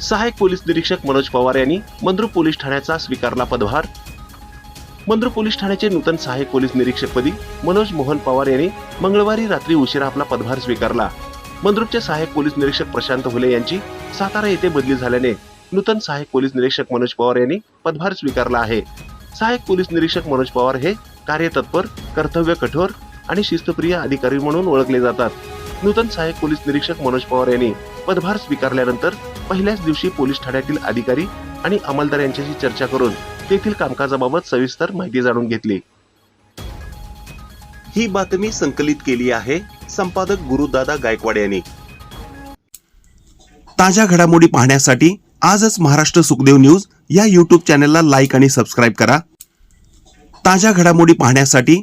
सहाय्यक पोलीस निरीक्षक मनोज पवार यांनी मंद्रुप पोलीस ठाण्याचा स्वीकारला पदभार. मंद्रुप पोलीस ठाण्याचे नूतन सहाय्यक पोलीस निरीक्षकपदी मनोज मोहन पवार यांनी मंगळवारी रात्री उशिरा आपला पदभार स्वीकारला. मंद्रुपचे सहाय्यक पोलीस निरीक्षक प्रशांत हुले यांची सातारा येथे बदली झाल्याने नूतन सहाय्यक पोलीस निरीक्षक मनोज पवार यांनी पदभार स्वीकारला आहे. सहाय्यक पोलीस निरीक्षक मनोज पवार हे कार्यतत्पर कर्तव्य कठोर आणि शिस्तप्रिय अधिकारी म्हणून ओळखले जातात. नूतन सहाय्यक पोलीस निरीक्षक मनोज पवार यांनी पदभार स्वीकारल्यानंतर पहिल्याच दिवशी पोलीस ठाण्यातील अधिकारी आणि अंमलदार यांच्याशी चर्चा करून तेथील कामकाजाबाबत सविस्तर माहिती जाणून घेतली. ही बातमी संकलित केली आहे संपादक गुरुदादा गायकवाड यांनी. ताज्या घडामोडी पाहण्यासाठी आजच महाराष्ट्र सुखदेव न्यूज या यूट्यूब चॅनलला लाईक आणि सबस्क्राईब करा. ताज्या घडामोडी पाहण्यासाठी